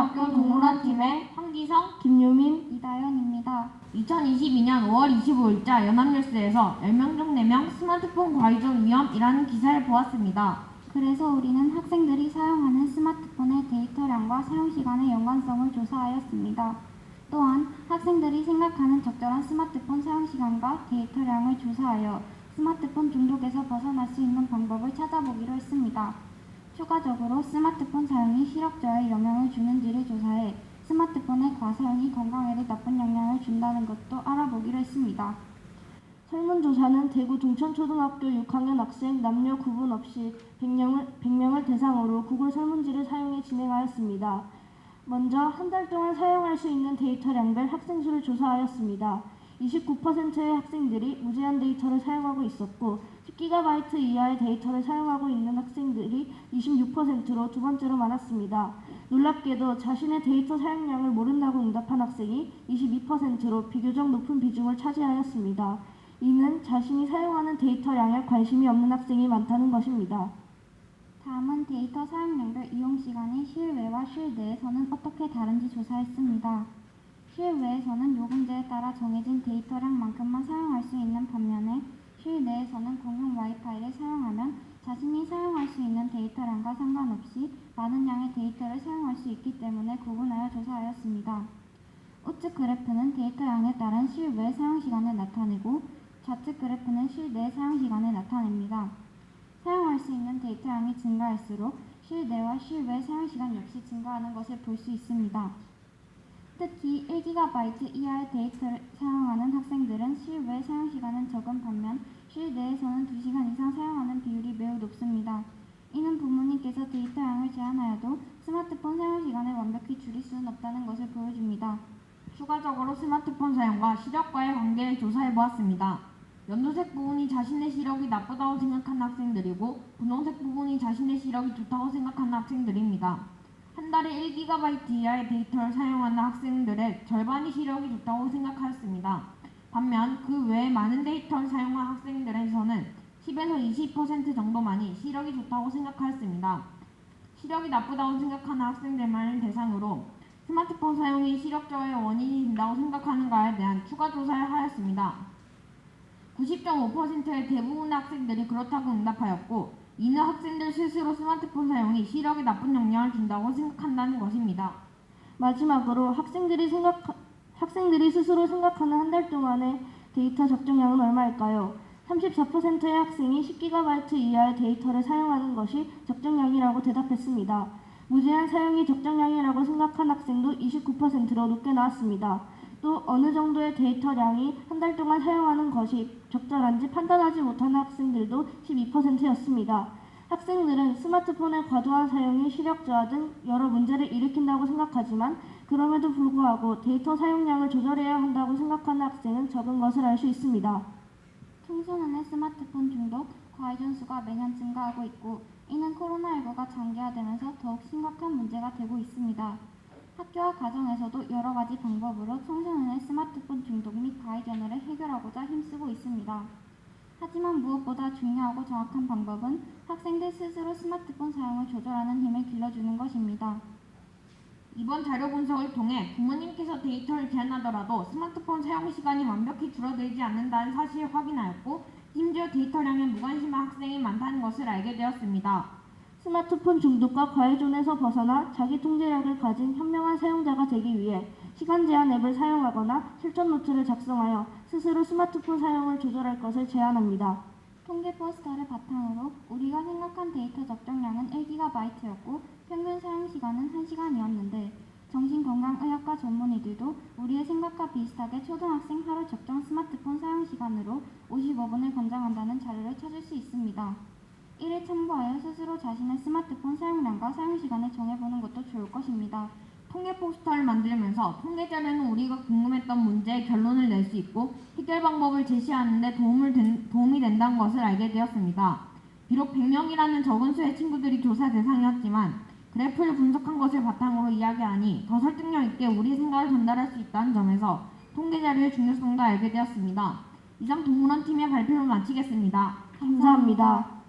고등학교 동문화팀의 황기성, 김유민, 이다현입니다. 2022년 5월 25일자 연합뉴스에서 10명 중 4명 스마트폰 과유전 위험이라는 기사를 보았습니다. 그래서 우리는 학생들이 사용하는 스마트폰의 데이터량과 사용 시간의 연관성을 조사하였습니다. 또한 학생들이 생각하는 적절한 스마트폰 사용 시간과 데이터량을 조사하여 스마트폰 중독에서 벗어날 수 있는 방법을 찾아보기로 했습니다. 추가적으로 스마트폰 사용이 시력저하에 영향을 주는지를 조사해 스마트폰의 과사용이 건강에도 나쁜 영향을 준다는 것도 알아보기로 했습니다. 설문조사는 대구 동천초등학교 6학년 학생 남녀 구분 없이 100명을, 100명을 대상으로 구글 설문지를 사용해 진행하였습니다. 먼저 한 달 동안 사용할 수 있는 데이터량별 학생 수를 조사하였습니다. 29%의 학생들이 무제한 데이터를 사용하고 있었고 10GB 이하의 데이터를 사용하고 있는 학생들이 26%로 두 번째로 많았습니다. 놀랍게도 자신의 데이터 사용량을 모른다고 응답한 학생이 22%로 비교적 높은 비중을 차지하였습니다. 이는 자신이 사용하는 데이터량에 관심이 없는 학생이 많다는 것입니다. 다음은 데이터 사용량별 이용 시간이 실외와 실내에서는 어떻게 다른지 조사했습니다. 실외에서는 요금제에 따라 정해진 데이터량만큼만 사용할 수 있는 반면에 실내에서는 공용 와이파이를 사용하면 자신이 사용할 수 있는 데이터량과 상관없이 많은 양의 데이터를 사용할 수 있기 때문에 구분하여 조사하였습니다. 우측 그래프는 데이터량에 따른 실외 사용 시간을 나타내고 좌측 그래프는 실내 사용 시간을 나타냅니다. 사용할 수 있는 데이터량이 증가할수록 실내와 실외 사용 시간 역시 증가하는 것을 볼 수 있습니다. 특히 1GB 이하의 데이터를 사용하는 학생들은 실외 사용 시간은 적은 반면 실내에서는 2시간 이상 사용하는 비율이 매우 높습니다. 이는 부모님께서 데이터량을 제한하여도 스마트폰 사용 시간을 완벽히 줄일 수는 없다는 것을 보여줍니다. 추가적으로 스마트폰 사용과 시력과의 관계를 조사해 보았습니다. 연두색 부분이 자신의 시력이 나쁘다고 생각하는 학생들이고 분홍색 부분이 자신의 시력이 좋다고 생각하는 학생들입니다. 한 달에 1GB 이하의 데이터를 사용하는 학생들의 절반이 시력이 좋다고 생각하였습니다. 반면 그 외에 많은 데이터를 사용한 학생들에서는 10에서 20% 정도만이 시력이 좋다고 생각하였습니다. 시력이 나쁘다고 생각하는 학생들만을 대상으로 스마트폰 사용이 시력 저하의 원인이 된다고 생각하는가에 대한 추가 조사를 하였습니다. 90.5%의 대부분의 학생들이 그렇다고 응답하였고 이는 학생들 스스로 스마트폰 사용이 시력에 나쁜 영향을 준다고 생각한다는 것입니다. 마지막으로 학생들이 생각 학생들이 스스로 생각하는 한 달 동안의 데이터 적정량은 얼마일까요? 34%의 학생이 10GB 이하의 데이터를 사용하는 것이 적정량이라고 대답했습니다. 무제한 사용이 적정량이라고 생각한 학생도 29%로 높게 나왔습니다. 또 어느 정도의 데이터량이 한 달 동안 사용하는 것이 적절한지 판단하지 못하는 학생들도 12%였습니다. 학생들은 스마트폰의 과도한 사용이 시력 저하 등 여러 문제를 일으킨다고 생각하지만 그럼에도 불구하고 데이터 사용량을 조절해야 한다고 생각하는 학생은 적은 것을 알 수 있습니다. 청소년의 스마트폰 중독, 과의존 수가 매년 증가하고 있고 이는 코로나19가 장기화되면서 더욱 심각한 문제가 되고 있습니다. 학교와 가정에서도 여러 가지 방법으로 청소년의 스마트폰 중독 및 과의존을 해결하고자 힘쓰고 있습니다. 하지만 무엇보다 중요하고 정확한 방법은 학생들 스스로 스마트폰 사용을 조절하는 힘을 길러주는 것입니다. 이번 자료 분석을 통해 부모님께서 데이터를 제한하더라도 스마트폰 사용 시간이 완벽히 줄어들지 않는다는 사실을 확인하였고 심지어 데이터량에 무관심한 학생이 많다는 것을 알게 되었습니다. 스마트폰 중독과 과외존에서 벗어나 자기 통제력을 가진 현명한 사용자가 되기 위해 시간 제한 앱을 사용하거나 실전 노트를 작성하여 스스로 스마트폰 사용을 조절할 것을 제안합니다. 통계 포스터를 바탕으로 우리가 생각한 데이터 적정량은 1GB였고 평균 사용 시간은 1시간이었는데 정신건강의학과 전문의들도 우리의 생각과 비슷하게 초등학생 하루 적정 스마트폰 사용 시간으로 55분을 권장한다는 자료를 찾을 수 있습니다. 이를 참고하여 스스로 자신의 스마트폰 사용량과 사용 시간을 정해보는 것도 좋을 것입니다. 통계 포스터를 만들면서 통계 자료는 우리가 궁금했던 문제의 결론을 낼 수 있고 해결 방법을 제시하는 데 도움을 된- 도움이 된다는 것을 알게 되었습니다. 비록 100명이라는 적은 수의 친구들이 조사 대상이었지만 그래프를 분석한 것을 바탕으로 이야기하니 더 설득력 있게 우리 생각을 전달할 수 있다는 점에서 통계 자료의 중요성도 알게 되었습니다. 이상 동물원 팀의 발표를 마치겠습니다. 감사합니다.